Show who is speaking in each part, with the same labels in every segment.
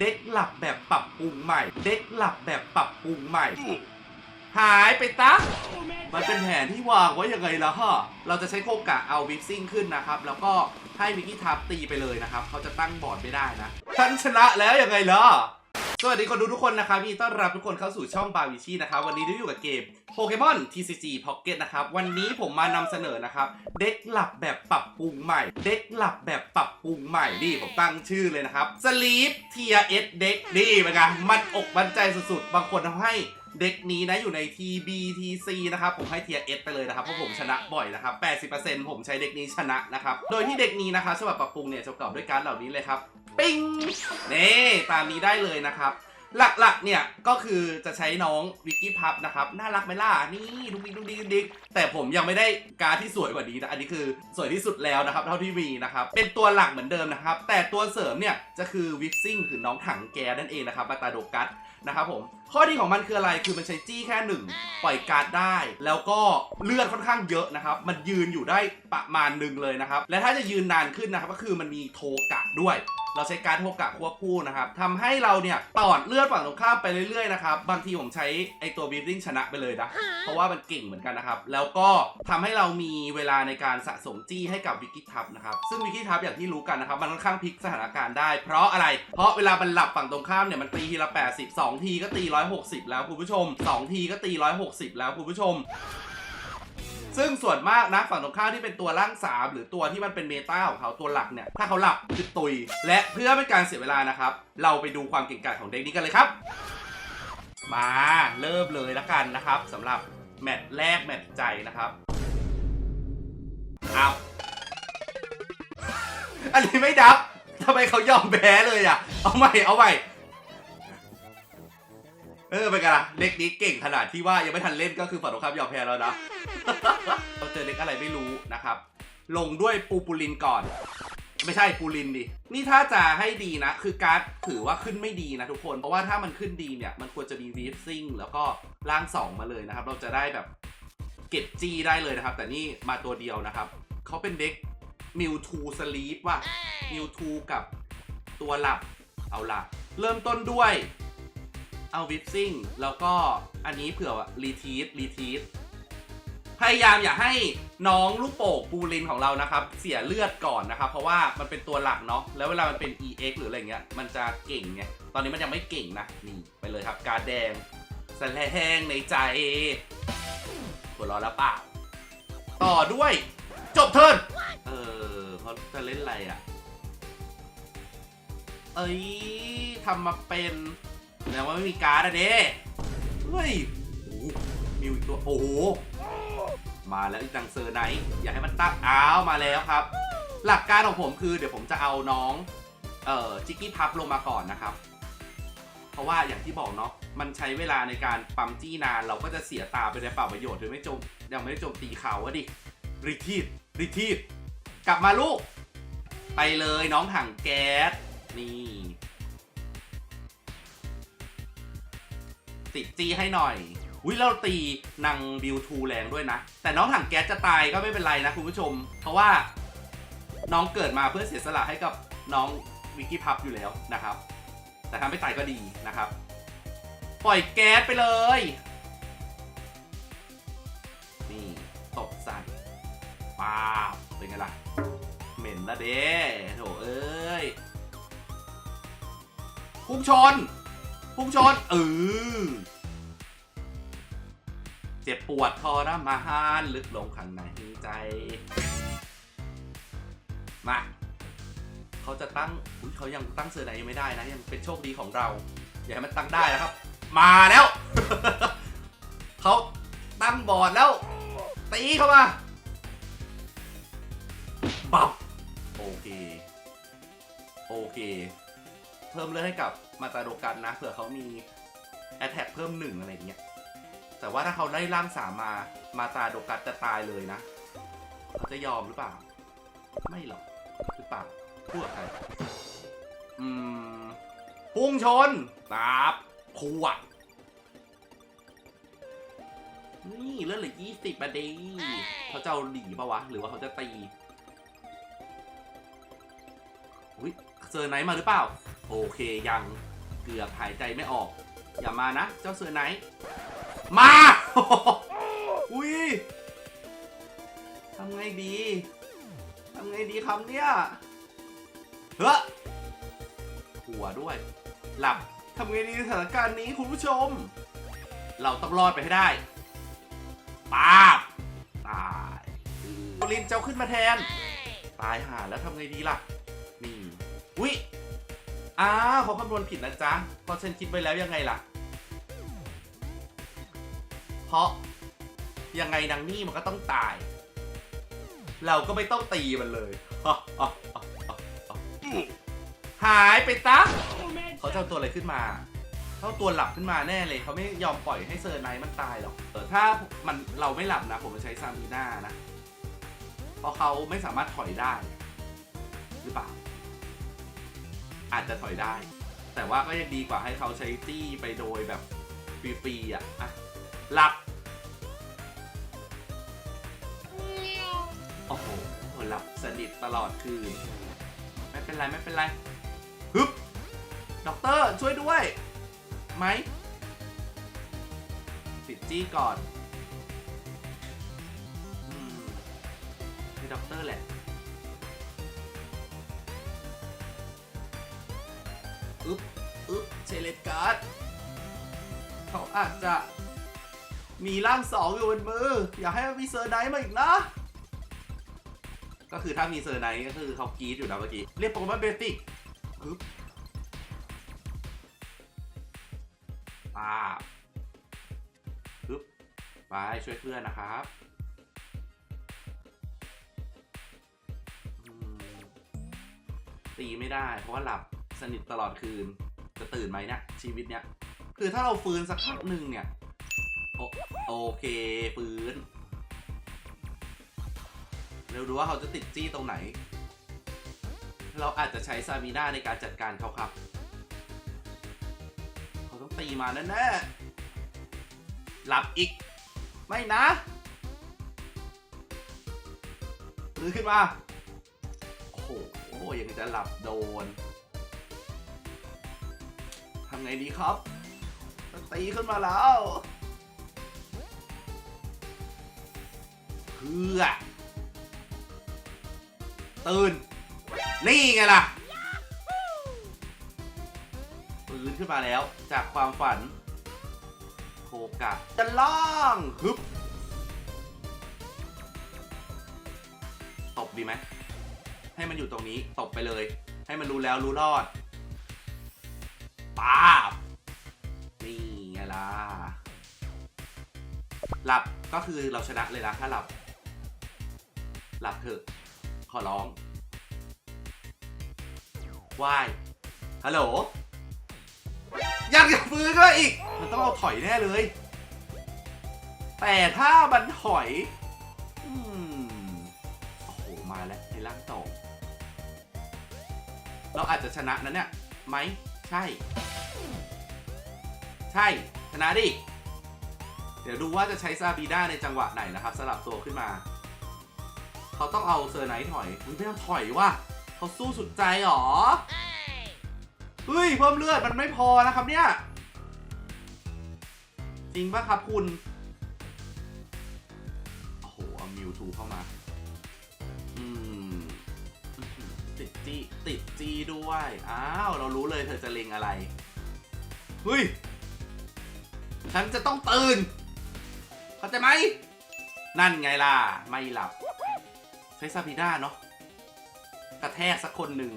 Speaker 1: เด็กหลับแบบปรับปรุงใหม่ เด็กหลับแบบปรับปรุงใหม่ หายไปตะมันเป็นแผนที่วางไว้ยังไงล่ะฮะ เราจะใช้โคกะเอาวิปซิ่งขึ้นนะครับ แล้วก็ให้วิกกี้ทับตีไปเลยนะครับ เขาจะตั้งบอร์ดไม่ได้นะฉันชนะแล้วยังไงล่ะ สวัสดีคนดูทุกคนนะครับมีต้อนรับทุกคนเข้าสู่ช่องบาวิชีนะครับวันนี้ด้อยู่กับเกมโปเกมอน TCG Pocket นะครับวันนี้ผมมานำเสนอนะครับเด็กหลับแบบปรับปรุงใหม่ เด็กหลับแบบปรับปรุงใหม่นี่ผมตั้งชื่อเลยนะครับ Sleep TRS เด็กนี่เป็นไงมันอกมันใจสุดๆ บางคนทำให้เด็กนี้นะอยู่ใน TBTC นะครับผมให้ TRS ไปเลยนะครับเพราะผมชนะบ่อยนะครับ 80%ผมใช้เด็กนี้ชนะนะครับ โดยที่เด็กนี้นะคะฉบับปรับปรุงเนี่ยจะประกอบด้วยการเหล่านี้เลยครับ ปิ้งนี่ตามนี้ได้เลยนะครับ หลักๆเนี่ยก็คือจะใช้น้องวิกกี้พับนะครับ น่ารักไหมล่ะนี่ดุกดิกดุกดิกดุกดิกแต่ผมยังไม่ได้การดที่สวยกว่านี้นะอันนี้คือสวยที่สุดแล้วนะครับ เท่าที่มีนะครับ เป็นตัวหลักเหมือนเดิมนะครับ แต่ตัวเสริมเนี่ยจะคือวิกซิ่งคือน้องถังแกนั่นเองนะครับมาตาโดกัสนะครับผมข้อดีของมันคืออะไรคือมันใช้จี้แค่หนึ่งปล่อยการ์ดได้ แล้วก็เลือดค่อนข้างเยอะนะครับ มันยืนอยู่ได้ประมาณหนึ่งเลยนะครับ และถ้าจะยืนนานขึ้นนะครับ ก็คือมันมีโทกะด้วย เราใช้การดโทกะควบคู่นะครับทำให้เราเนี่ยตอดเลือดฝั่งตรงข้ามไปเรื่อยๆนะครับบางทีผมใช้ไอตัวบีฟลิงชนะไปเลยนะเพราะว่ามันเก่งเหมือนกันนะครับ แล้วก็ทำให้เรามีเวลาในการสะสมจี้ให้กับวิกกี้ทับนะครับซึ่งวิกกี้ทับอย่างที่รู้กันนะครับมันค่อนข้างพลิกสถานการณ์ได้ เพราะอะไร เพราะเวลามันหลับฝั่งตรงข้ามเนี่ยมันตีทีละ 80 2 ทีก็ตี 160 แล้วคุณผู้ชม 2 ทีก็ตี 160 แล้วคุณผู้ชม ซึ่งส่วนมากนะฝั่งตรงข้ามที่เป็นตัวร่างสามหรือตัวที่มันเป็นเมตาของเขาตัวหลักเนี่ย ถ้าเขาหลับคือตุย และเพื่อไม่การเสียเวลานะครับ เราไปดูความเก่งกาจของเด็กนี้กันเลยครับ มาเริ่มเลยละกันนะครับสำหรับแมตช์แรกแมตช์ใจนะครับเอาอันนี้ไม่ดับทำไมเขายอมแพ้เลยอะ เอาใหม่เอาใหม่ เออเป็นไงล่ะเด็กนี้เก่งขนาดที่ว่ายังไม่ทันเล่นก็คือฝั่งตรงข้ามยอมแพ้แล้วนะ เราเจอเด็กอะไรไม่รู้นะครับ ลงด้วยปูปูลินก่อน ไม่ใช่ปูลินดิ นี่ถ้าจะให้ดีนะ คือการ์ดถือว่าขึ้นไม่ดีนะทุกคน เพราะว่าถ้ามันขึ้นดีเนี่ย มันควรจะมีวีฟซิงแล้วก็ล่างสองมาเลยนะครับ เราจะได้แบบเก็บจีได้เลยนะครับ แต่นี่มาตัวเดียวนะครับ เขาเป็นเด็กมิวทูสลีปว่ะมิวทูกับตัวหลับ เอาละเริ่มต้นด้วย เอาวิปซิ่ง แล้วก็อันนี้เผื่อรีทีสรีทีสพยายามอย่าให้น้องลูกโป่งปูลินของเรานะครับ เสียเลือดก่อนนะครับ เพราะว่ามันเป็นตัวหลักเนาะแล้วเวลามันเป็น EX หรืออะไรเงี้ยมันจะเก่งไงตอนนี้มันยังไม่เก่งนะนี่ไปเลยครับ การแดงแสลงในใจหัวร้อนแล้วเปล่าต่อด้วย จบเทิร์นเออเขาจะเล่นอะไรอะ เอ้ยทำมาเป็น แสดงว่าไม่มีการ์ดอะเด้เฮ้ยมีอีกตัว โอ้โห มาแล้วอีกดังเซอร์ไนท์อยากให้มันตั้งอ้าวมาแล้วครับ หลักการของผมคือเดี๋ยวผมจะเอาน้อง เอ่อ จิกกี้พับลงมาก่อนนะครับ เพราะว่าอย่างที่บอกเนาะ มันใช้เวลาในการปั๊มจี้นาน เราก็จะเสียตาไปในเปล่าประโยชน์โดยไม่จม ยังไม่ได้โจมตีเขาอะดิ รีทีดรีทีดกลับมาลูก ไปเลยน้องถังแก๊ส นี่ ติดจีให้หน่อยอุ้ยเราตีนางบิวทูแรงด้วยนะ แต่น้องถังแก๊สจะตายก็ไม่เป็นไรนะคุณผู้ชม เพราะว่าน้องเกิดมาเพื่อเสียสละให้กับน้องวิกกี้พับอยู่แล้วนะครับ แต่ถ้าไม่ตายก็ดีนะครับ ปล่อยแก๊สไปเลย นี่ตบใส่ป้าบเป็นไงล่ะ เหม็นละเด้โถเอ้ยพุ่งชน พุ่งชนเออเจ็บปวดทรมาหานลึกลงข้างในใจ มาเขาจะตั้งเขายังตั้งเซอร์ไนยังไม่ได้นะ ยังเป็นโชคดีของเรา อย่าให้มันตั้งได้นะครับ มาแล้ว เขาตั้งบอร์ดแล้ว ตีเข้ามา บับ โอเค โอเค เพิ่มเลือดให้กับ มาตาโดกันนะเผื่อเขามีแอ t แทกเพิ่มหนึ่งอะไรอย่างเงี้ยแต่ว่าถ้าเขาได้ร่างสามมามาตาโดกัสจะตายเลยนะเขาจะยอมหรือเปล่า ไม่หรอกหรือเปล่าพูดกับใครอืมพุ่งชนตาบขวดนี่เลือดเหลือยี่สิบประเดีเขาจะเอาหลีปะวะ หรือว่าเขาจะตีอุ้ยเซอร์ไนท์มาหรือเปล่า โอเคยังเกือบหายใจไม่ออก อย่ามานะ เจ้าเสือไนท์มา อุ้ยทำไงดีทำไงดีคำเนี่ยเฮ้อหัวด้วย หลับทำไงดีสถานการณ์นี้คุณผู้ชม เราต้องรอดไปให้ได้ป้าบตายลินเจ้าขึ้นมาแทน ตายหาแล้วทำไงดีล่ะ นี่วิ อ้าวเขาคำนวณผิดนะจ๊ะ เพราะฉันคิดไว้แล้วยังไงล่ะ เพราะยังไงนางนี่มันก็ต้องตาย เราก็ไม่ต้องตีมันเลย หายไปตะเขาจะเอาตัวอะไรขึ้นมาเขาเอาตัวหลับขึ้นมาแน่เลย เขาไม่ยอมปล่อยให้เซอร์ไนท์มันตายหรอกเออถ้ามันเราไม่หลับนะ ผมจะใช้ซามีน่านะ เพราะเขาไม่สามารถถอยได้ หรือเปล่า อาจจะถอยได้ แต่ว่าก็ยังดีกว่าให้เขาใช้จี้ไปโดยแบบฟรีๆอะอะหลับโอ้โหหลับสนิทตลอดคืน ไม่เป็นไร ไม่เป็นไรฮึบด็อกเตอร์ช่วยด้วย ไหมปิดจี้ก่อนอืมให้ด็อกเตอร์แหละ เชเลตการ์ดเขาอาจจะมีร่างสองอยู่บนมือ อย่าให้มีเซอร์ไนท์มาอีกนะ ก็คือถ้ามีเซอร์ไนท์ก็คือเขากรีดอยู่นะเมื่อกี้ เรียกโปรแกรมเบติกฮึบป้าบฮึบไปช่วยเพื่อนนะครับตีไม่ได้เพราะว่าหลับสนิทตลอดคืน ตื่นไหมเนี่ยชีวิตเนี้ยคือถ้าเราฟื้นสักพักหนึ่งเนี่ยโอโอเคฟื้นเร็วดูว่าเขาจะติดจี้ตรงไหน เราอาจจะใช้ซามีนาในการจัดการเขาครับ เขาต้องตีมาแน่ๆหลับอีก ไม่นะตื่นขึ้นมา โอ้โหยังจะหลับโดนำไงดีครับตีขึ้นมาแล้วเพื่อตื่น นี่ไงล่ะฟื้นขึ้นมาแล้ว จากความฝันโคกะจะล่างฮึบตบดีไหม ให้มันอยู่ตรงนี้ ตบไปเลย ให้มันรู้แล้วรู้รอดาบ นี่ไงล่ะ หลับก็คือเราชนะเลยนะถ้าหลับ หลับเถอะ ขอร้องวายฮัลโหลยังจะฟื้นก็อีก มันต้องเอาถอยแน่เลย แต่ถ้ามันถอย อืมโอ้โห มาแล้วในร่างโตเราอาจจะชนะนะเนี่ยไหม ใช่ ใช่ ชนะดิ เดี๋ยวดูว่าจะใช้ซาบีด้าในจังหวะไหนนะครับสลับตัวขึ้นมา เขาต้องเอาเซอร์ไนท์ถอยเฮ้ยไม่ต้องถอยว่ะเขาสู้สุดใจหรอเฮ้ยเพิ่มเลือดมันไม่พอนะครับเนี่ย จริงปะครับคุณโอ้โหเอามิวทูเข้ามา อืม ติดจีติดจีด้วย อ้าว เรารู้เลยเธอจะเล็งอะไร เฮ้ย ฉันจะต้องตื่น เข้าใจไหม นั่นไงล่ะ ไม่หลับ ใช้ซาบิด้าเนาะ กระแทกสักคนหนึ่ง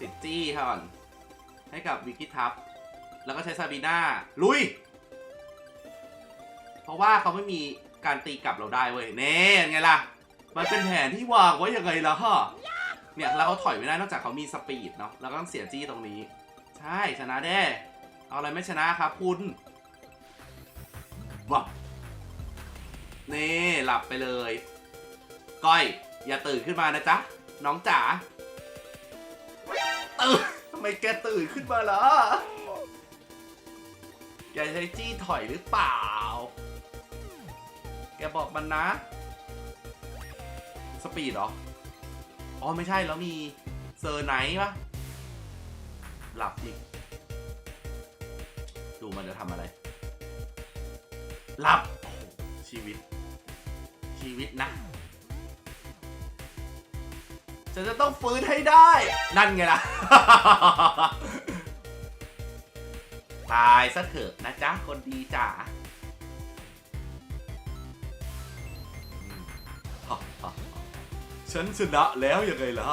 Speaker 1: ติดจี้ก่อน ให้กับวิกกี้ทับ แล้วก็ใช้ซาบีนาลุย เพราะว่าเขาไม่มีการตีกลับเราได้เว้ย เน่ไงล่ะ มันเป็นแผนที่วางไว้ยังไงล่ะฮะเนี่ยแล้วเขาถอยไม่ได้นอกจากเขามีสปีดเนาะแล้วก็ต้องเสียจี้ตรงนี้ ใช่ชนะแน่เอาอะไรไม่ชนะครับคุณว้าเน่หลับไปเลย ก้อย อย่าตื่นขึ้นมานะจ๊ะ น้องจ๋าตื่นทำไมแกตื่นขึ้นมาล่ะแกใช้จี้ถอยหรือเปล่า แกบอกมันนะ สปีดเหรอ อ๋อ ไม่ใช่แล้วมีเซอร์ไนท์ปะ หลับอีก ดูมันจะทำอะไร หลับ โอ้โห ชีวิต ชีวิตนะฉันจะต้องฟื้นให้ได้ นั่นไงล่ะ ตายซะเถอะนะจ๊ะ คนดีจ๋าฉันชนะแล้วยังไงล่ะ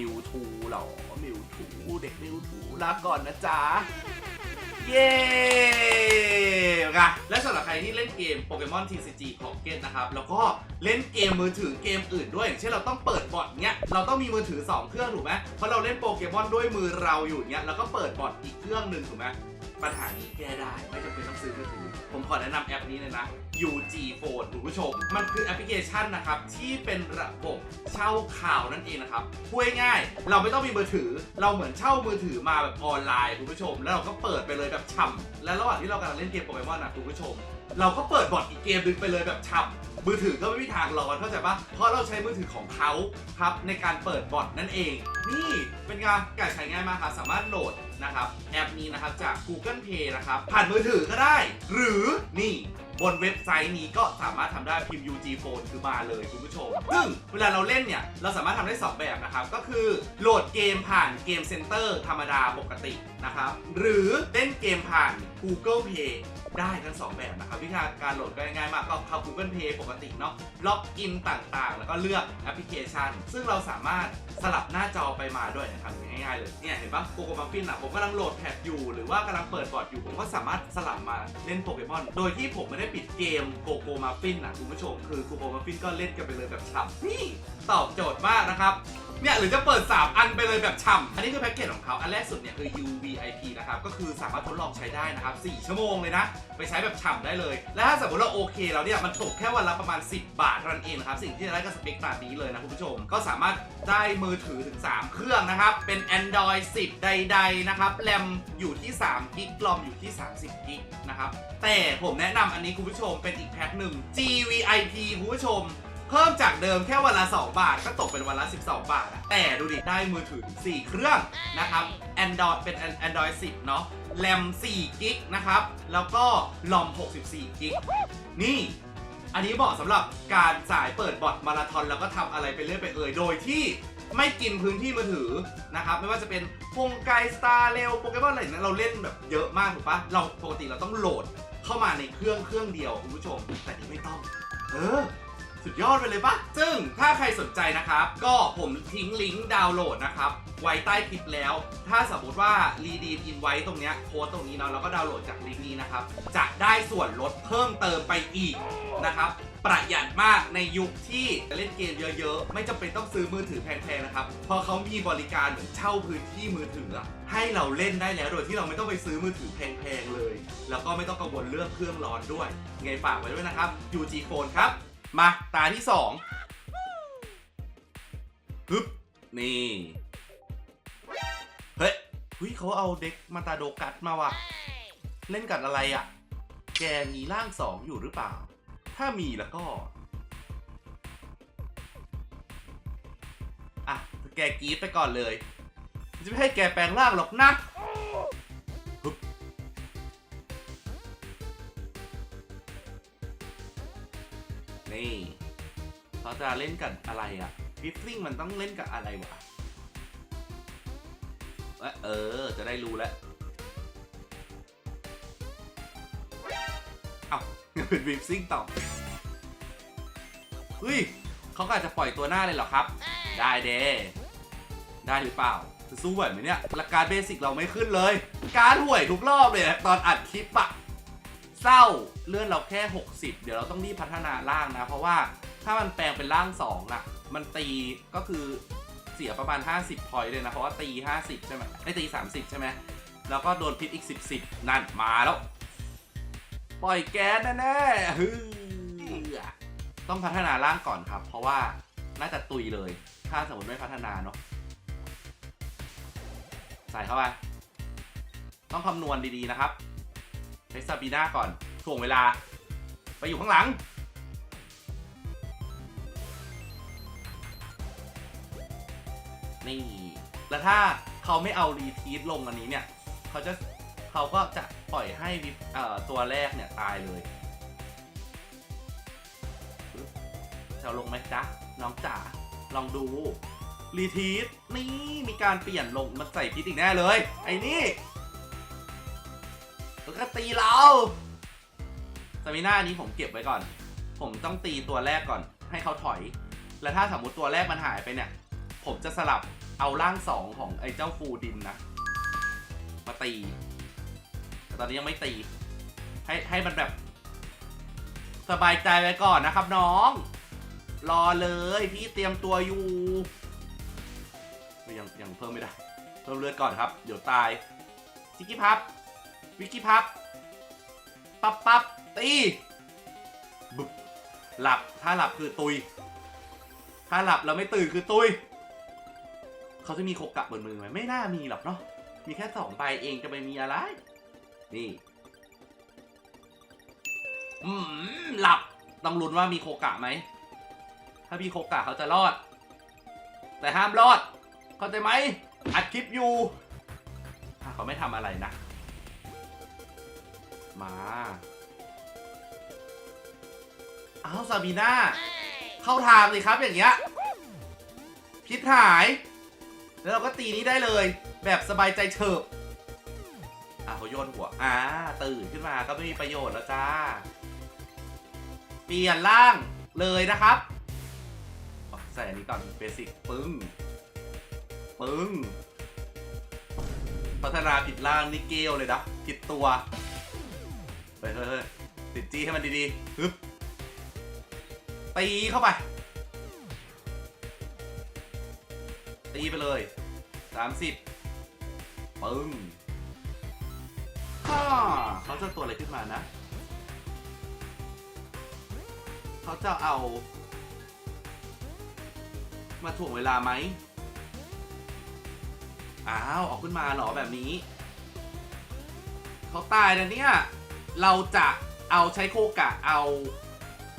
Speaker 1: มิวทูเหรอมิวทูเด็กมิวทูลาก่อนนะจ๊ะ เย้ค่ะและสำหรับใครที่เล่นเกมโปเกมอน TCG Pocket นะครับ แล้วก็เล่นเกมมือถือเกมอื่นด้วย อย่างเช่นเราต้องเปิดบอทเนี้ย เราต้องมีมือถือ 2 เครื่องถูกไหมเพราะเราเล่นโปเกมอนด้วยมือเราอยู่เนี้ย แล้วก็เปิดบอทอีกเครื่องหนึ่งถูกไหม ปัญหานี้แก้ได้ไม่จำเป็นต้องซื้อมือถือ ผมขอแนะนำแอปนี้เลยนะ UG Phone คุณผู้ชม มันคือแอปพลิเคชันนะครับ ที่เป็นระบบเช่าข่าวนั่นเองนะครับพูดง่ายๆเราไม่ต้องมีมือถือ เราเหมือนเช่ามือถือมาแบบออนไลน์คุณผู้ชม แล้วเราก็เปิดไปเลยแบบฉ่ำและระหว่างที่เรากำลังเล่นเกมโปเกมอนนะคุณผู้ชม เราก็เปิดบอทอีกเกมหนึงไปเลยแบบฉ่ำมือถือก็ไม่มีทางรอนเข้าใจปะเพราะเราใช้มือถือของเขาครับในการเปิดบอทนั่นเอง นี่เป็นไงการใช้ง่ายมากครับสามารถโหลดนะครับแอปนี้นะครับจาก Google Play นะครับผ่านมือถือก็ได้ หรือนี่บนเว็บไซต์นี้ก็สามารถทำได้พิมพ์ UG Phone คือมาเลยคุณผู้ชม ซึ่งเวลาเราเล่นเนี่ย เราสามารถทำได้ 2 แบบนะครับ ก็คือโหลดเกมผ่านเกมเซ็นเตอร์ธรรมดาปกตินะครับ หรือเล่นเกมผ่าน Google Play ได้ทั้ง2แบบนะครับวิธีการโหลดก็ง่ายมากก็เข้า Google Play ปกติเนาะล็อกอินต่างๆ แล้วก็เลือกแอปพลิเคชัน ซึ่งเราสามารถสลับหน้าจอไปมาด้วยนะครับง่ายๆเลยเนี่ยเห็นปะโกโกมาฟินอะผมกำลังโหลดแท็บอยู่หรือว่ากำลังเปิดบอร์ดอยู่ผมก็สามารถสลับมาเล่นโปเกมอนโดยที่ผมไม่ได้ปิดเกมโกโกมาฟินอะคุณผู้ชมคือโกโกมาฟินก็เล่นกันไปเลยแบบฉ่ำนี่ตอบโจทย์มากนะครับ เนี่ยหรือจะเปิด 3 อันไปเลยแบบฉ่ำ อันนี้คือแพ็กเกจของเขา อันแรกสุดเนี่ยคือ UVIP นะครับ ก็คือสามารถทดลองใช้ได้นะครับ 4 ชั่วโมงเลยนะ ไปใช้แบบฉ่ำได้เลย และถ้าสมมติเราโอเคแล้วเนี่ย มันตกแค่วันละประมาณ 10 บาทเท่านั้นเองนะครับ สิ่งที่จะได้ก็สเปคแบบนี้เลยนะคุณผู้ชม ก็สามารถได้มือถือถึง 3 เครื่องนะครับ เป็น Android 10 ใด ๆ นะครับแรมอยู่ที่3กิกลอมอยู่ที่ 30กิกนะครับ แต่ผมแนะนำอันนี้คุณผู้ชมเป็นอีกแพ็คหนึ่ง GVIP คุณผู้ชม เพิ่มจากเดิมแค่วันละ 2 บาท ก็ตกเป็นวันละ 12 บาทอะแต่ดูดิ ได้มือถือ 4 เครื่องนะครับ Android เป็น Android 10 เนาะแรม4กิกนะครับ แล้วก็ลอม 64กิกนี่ อันนี้เหมาะสำหรับการสายเปิดบอทมาราธอน แล้วก็ทำอะไรไปเรื่อยไปเอ่ยโดยที่ไม่กินพื้นที่มือถือนะครับ ไม่ว่าจะเป็นพงไกสตาร์เรลโปเกมอนอะไรอย่างเงี้ยเราเล่นแบบเยอะมากถูกปะเราปกติเราต้องโหลดเข้ามาในเครื่องเครื่องเดียวคุณผู้ชม แต่นี่ไม่ต้อง เออ สุดยอดไปเลยปะซึ่งถ้าใครสนใจนะครับ ก็ผมทิ้งลิงก์ดาวน์โหลดนะครับ ไว้ใต้คลิปแล้ว ถ้าสมมติว่ารีดีมอินไว้ตรงเนี้ยโค้ดตรงนี้เนาะแล้วก็ดาวน์โหลดจากลิงก์นี้นะครับ จะได้ส่วนลดเพิ่มเติมไปอีกนะครับ ประหยัดมากในยุคที่เล่นเกมเยอะๆ ไม่จำเป็นต้องซื้อมือถือแพงๆนะครับ เพราะเขามีบริการเหมือนเช่าพื้นที่มือถือให้เราเล่นได้แล้วโดยที่เราไม่ต้องไปซื้อมือถือแพงๆเลย แล้วก็ไม่ต้องกังวลเรื่องเครื่องร้อนด้วยไงฝากไว้ด้วยนะครับ UG Phone ครับ มา ตาที่สองฮึบ นี่ เฮ้ยเฮ้ยเขาเอาเด็กมาตาโดกัสมาว่ะ เล่นกับอะไรอะ แกมีร่างสองอยู่หรือเปล่า ถ้ามีแล้วก็ อะ แกกรีดไปก่อนเลย จะไม่ให้แกแปลงร่างหรอกนะ จะเล่นกับอะไรอะวิฟลิงมันต้องเล่นกับอะไรวะเอ้ยเออจะได้รู้แล้วเอ้าเป็นวิฟซิงต่อเฮ้ยเขาก็อาจจะปล่อยตัวหน้าเลยเหรอครับ ได้เดได้หรือเปล่าจะสู้ไหวไหมเนี่ยหลักการเบสิกเราไม่ขึ้นเลย การห่วยทุกรอบเลยตอนอัดคลิปอะเศร้าเลื่อนเราแค่ 60 เดี๋ยวเราต้องรีบพัฒนาร่างนะ เพราะว่า ถ้ามันแปลงเป็นร่าง2อะมันตีก็คือเสียประมาณ 50พอยต์เลยนะ เพราะว่าตี 50 ใช่ไหมไม่ตี 30 ใช่ไหมแล้วก็โดนพิษอีก 10 10 นั่นมาแล้ว ปล่อยแก๊สแน่ๆฮึต้องพัฒนาร่างก่อนครับ เพราะว่าน่าจะตุยเลย ถ้าสมมติไม่พัฒนาเนาะใส่เข้าไป ต้องคำนวณดีๆนะครับใช้ซาบีน่าก่อนถ่วงเวลา ไปอยู่ข้างหลัง นี่ แล้วถ้าเขาไม่เอารีทีสลงอันนี้เนี่ย เขาจะเขาก็จะปล่อยให้วิปเอ่อตัวแรกเนี่ย ตายเลยจะลงไหมจ๊ะ น้องจ๋าลองดูรีทีสนี่มีการเปลี่ยนลงมาใส่พิษอีกแน่เลย ไอ้นี่แล้วก็ตีเราสมิน่านี้ผมเก็บไว้ก่อน ผมต้องตีตัวแรกก่อน ให้เขาถอย แล้วถ้าสมมติตัวแรกมันหายไปเนี่ย ผมจะสลับเอาร่างสองของไอ้เจ้าฟูดินนะ มาตี แต่ตอนนี้ยังไม่ตี ให้ให้มันแบบ สบายใจไว้ก่อนนะครับน้อง รอเลยพี่เตรียมตัวอยู่ยังยังเพิ่มไม่ได้ เพิ่มเลือดก่อนครับ เดี๋ยวตายจิกกี้พับ วิกกี้พับ ปับปับตีบึบหลับถ้าหลับคือตุย ถ้าหลับแล้วไม่ตื่นคือตุย เขาจะมีโคกะบนมือไหมไม่น่ามีหรอกเนาะมีแค่สองใบเองจะไปมีอะไร นี่อืมหลับต้องลุ้นว่ามีโคกะไหมถ้ามีโคกะเขาจะรอด แต่ห้ามรอด เข้าใจไหมอัดคลิปอยู่เขาไม่ทำอะไรนะ มาอ้าวซาบีน่าเข้าทางเลยครับอย่างเงี้ยพิษหาย แล้วเราก็ตีนี้ได้เลย แบบสบายใจเฉิบอะเขาโยนหัวอ่าตื่นขึ้นมาก็ไม่มีประโยชน์แล้วจ้า เปลี่ยนร่างเลยนะครับ ใส่อันนี้ก่อนเบสิกปึ้ง ปึ้ง พัฒนาผิดร่างนี่เกลเลยนะผิดตัวเฮ้ยเฮ้ยเฮ้ยติดจี้ให้มันดีๆฮึบตีเข้าไป ตีไปเลย สามสิบปึ้งฮ่าเขาจะตัวอะไรขึ้นมานะ เขาจะเอา มาถ่วงเวลาไหม อ้าว ออกขึ้นมาเหรอแบบนี้ เขาตายนะเนี่ย เราจะเอาใช้โคกะเอา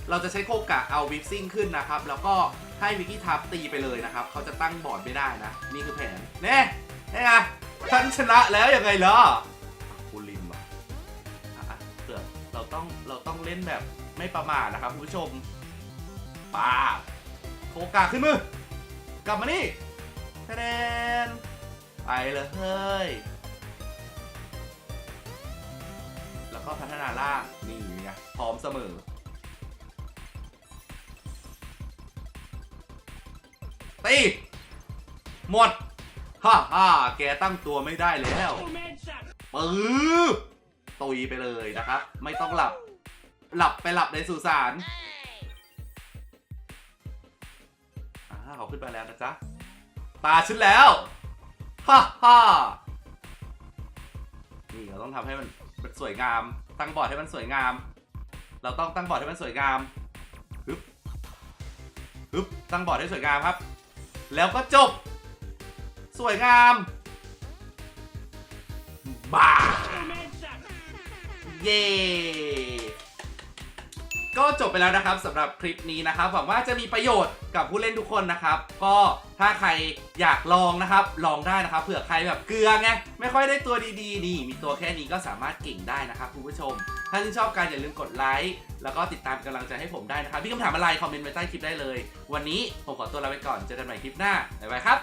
Speaker 1: เราจะใช้โคกะเอาวิปซิ่งขึ้นนะครับ แล้วก็ ให้วิกกี้ทับตีไปเลยนะครับเขาจะตั้งบอร์ดไม่ได้นะ นี่คือแผนเน่นี่ไงฉันชนะแล้วยังไงล่ะกูลินว่ะอะอะเผื่อเราต้องเราต้องเล่นแบบไม่ประมาทนะครับคุณผู้ชมป้าบโคกะขึ้นมือกลับมานี่แทนไปเลยเฮ้ย แล้วก็พัฒนาล่างนี่ไงพร้อมเสมอ ตีหมดฮ่าฮ่าแกตั้งตัวไม่ได้แล้วปื๊บตุยไปเลยนะครับ ไม่ต้องหลับ หลับไปหลับในสุสานอ่าเขาขึ้นไปแล้วนะจ๊ะ ตาฉันแล้ว ฮ่าฮ่านี่เราต้องทำให้มันมันสวยงาม ตั้งบอร์ดให้มันสวยงาม เราต้องตั้งบอร์ดให้มันสวยงามฮึบฮึบตั้งบอร์ดให้สวยงามครับ แล้วก็จบ สวยงามบ้าเย่ ก็จบไปแล้วนะครับสำหรับคลิปนี้นะครับหวังว่าจะมีประโยชน์กับผู้เล่นทุกคนนะครับ ก็ถ้าใครอยากลองนะครับ ลองได้นะครับเผื่อใครแบบเกลือไงไม่ค่อยได้ตัวดีๆนี่มีตัวแค่นี้ก็สามารถเก่งได้นะครับคุณผู้ชม ถ้าชื่นชอบการอย่าลืมกดไลค์แล้วก็ติดตามกำลังใจให้ผมได้นะครับมีคำถามอะไรคอมเมนต์ไว้ใต้คลิปได้เลย วันนี้ผมขอตัวลาไปก่อนเจอกันใหม่คลิปหน้าบ๊ายบายครับ